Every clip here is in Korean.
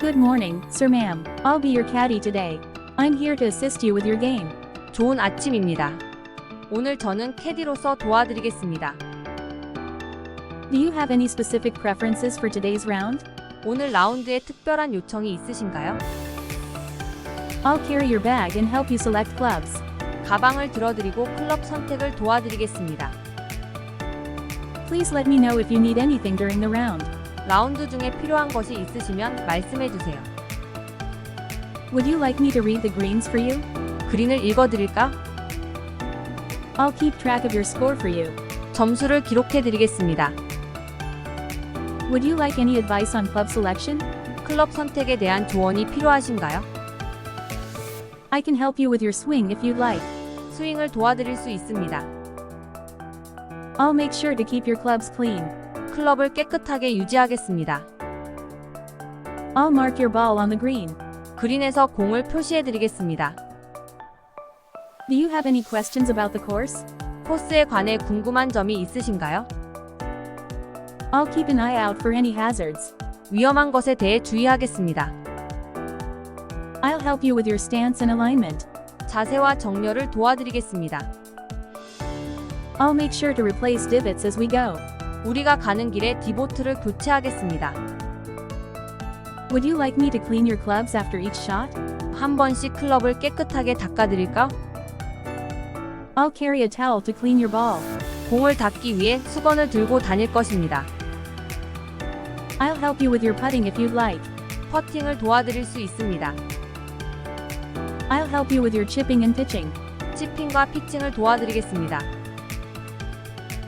Good morning, sir ma'am. I'll be your caddy today. I'm here to assist you with your game. 좋은 아침입니다. 오늘 저는 캐디로서 도와드리겠습니다. Do you have any specific preferences for today's round? 오늘 라운드에 특별한 요청이 있으신가요? I'll carry your bag and help you select clubs. 가방을 들어드리고 클럽 선택을 도와드리겠습니다. Please let me know if you need anything during the round. 라운드 중에 필요한 것이 있으시면 말씀해 주세요. Would you like me to read the greens for you? 그린을 읽어드릴까? I'll keep track of your score for you. 점수를 기록해 드리겠습니다. Would you like any advice on club selection? 클럽 선택에 대한 조언이 필요하신가요? I can help you with your swing if you'd like. 스윙을 도와드릴 수 있습니다. I'll make sure to keep your clubs clean. 클럽을 깨끗하게 유지하겠습니다. I'll mark your ball on the green. 그린에서 공을 표시해 드리겠습니다. Do you have any questions about the course? 코스에 관해 궁금한 점이 있으신가요? I'll keep an eye out for any hazards. 위험한 것에 대해 주의하겠습니다. I'll help you with your stance and alignment. 자세와 정렬을 도와드리겠습니다. I'll make sure to replace divots as we go. 우리가 가는 길에 디보트를 교체하겠습니다. Would you like me to clean your clubs after each shot? 한 번씩 클럽을 깨끗하게 닦아드릴까? I'll carry a towel to clean your ball. 공을 닦기 위해 수건을 들고 다닐 것입니다. I'll help you with your putting if you'd like. 퍼팅을 도와드릴 수 있습니다. I'll help you with your chipping and pitching. 치핑과 피칭을 도와드리겠습니다.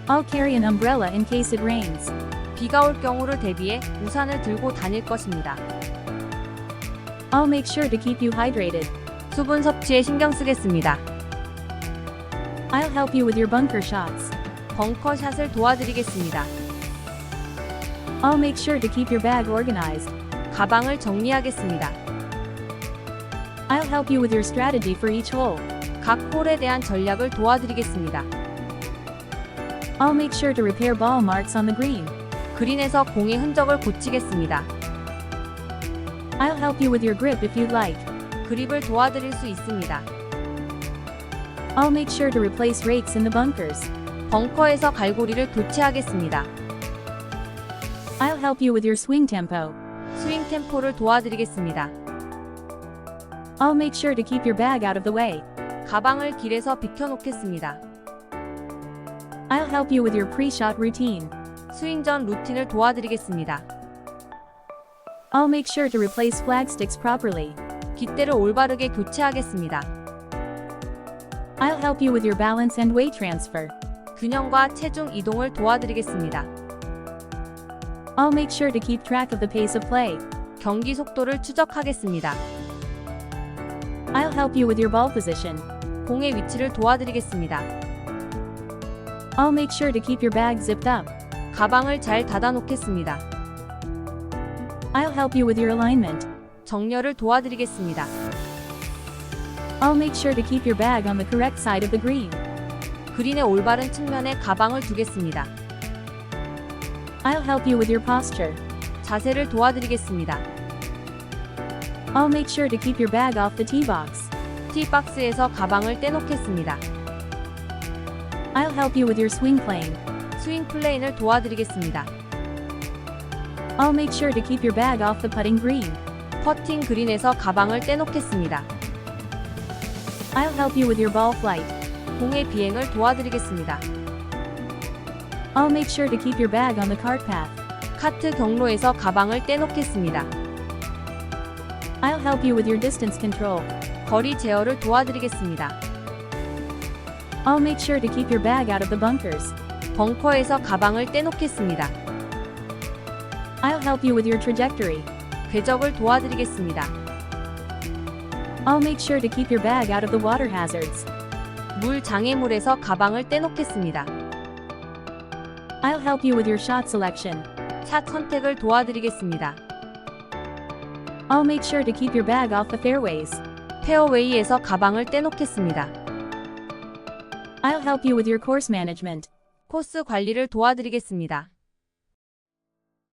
I'll carry an umbrella in case it rains. 비가 올 경우를 대비해 우산을 들고 다닐 것입니다. I'll make sure to keep you hydrated. 수분 섭취에 신경 쓰겠습니다. I'll help you with your bunker shots. 벙커 샷을 도와드리겠습니다. I'll make sure to keep your bag organized. 가방을 정리하겠습니다. I'll help you with your strategy for each hole. 각 홀에 대한 전략을 도와드리겠습니다. I'll make sure to repair ball marks on the green. 그린에서 공의 흔적을 고치겠습니다. I'll help you with your grip if you'd like. 그립을 도와드릴 수 있습니다. I'll make sure to replace rakes in the bunkers. 벙커에서 갈고리를 교체하겠습니다. I'll help you with your swing tempo. 스윙 템포를 도와드리겠습니다. I'll make sure to keep your bag out of the way. 가방을 길에서 비켜놓겠습니다. I'll help you with your pre-shot routine. 스윙 전 루틴을 도와드리겠습니다. I'll make sure to replace flag sticks properly. 깃대를 올바르게 교체하겠습니다. I'll help you with your balance and weight transfer. 균형과 체중 이동을 도와드리겠습니다. I'll make sure to keep track of the pace of play. 경기 속도를 추적하겠습니다. I'll help you with your ball position. 공의 위치를 도와드리겠습니다. I'll make sure to keep your bag zipped up. 가방을 잘 닫아놓겠습니다. I'll help you with your alignment. 정렬을 도와드리겠습니다. I'll make sure to keep your bag on the correct side of the green. 그린의 올바른 측면에 가방을 두겠습니다. I'll help you with your posture. 자세를 도와드리겠습니다. I'll make sure to keep your bag off the tee box. 티박스에서 가방을 떼놓겠습니다. I'll help you with your swing plane. 스윙 플레인을 도와드리겠습니다. I'll make sure to keep your bag off the putting green. 퍼팅 그린에서 가방을 떼놓겠습니다. I'll help you with your ball flight. 공의 비행을 도와드리겠습니다. I'll make sure to keep your bag on the cart path. 카트 경로에서 가방을 떼놓겠습니다. I'll help you with your distance control. 거리 제어를 도와드리겠습니다. I'll make sure to keep your bag out of the bunkers. 벙커에서 가방을 떼놓겠습니다. I'll help you with your trajectory. 궤적을 도와드리겠습니다. I'll make sure to keep your bag out of the water hazards. 물 장애물에서 가방을 떼놓겠습니다. I'll help you with your shot selection. 샷 선택을 도와드리겠습니다. I'll make sure to keep your bag off the fairways. 페어웨이에서 가방을 떼놓겠습니다. I'll help you with your course management. 코스 관리를 도와드리겠습니다.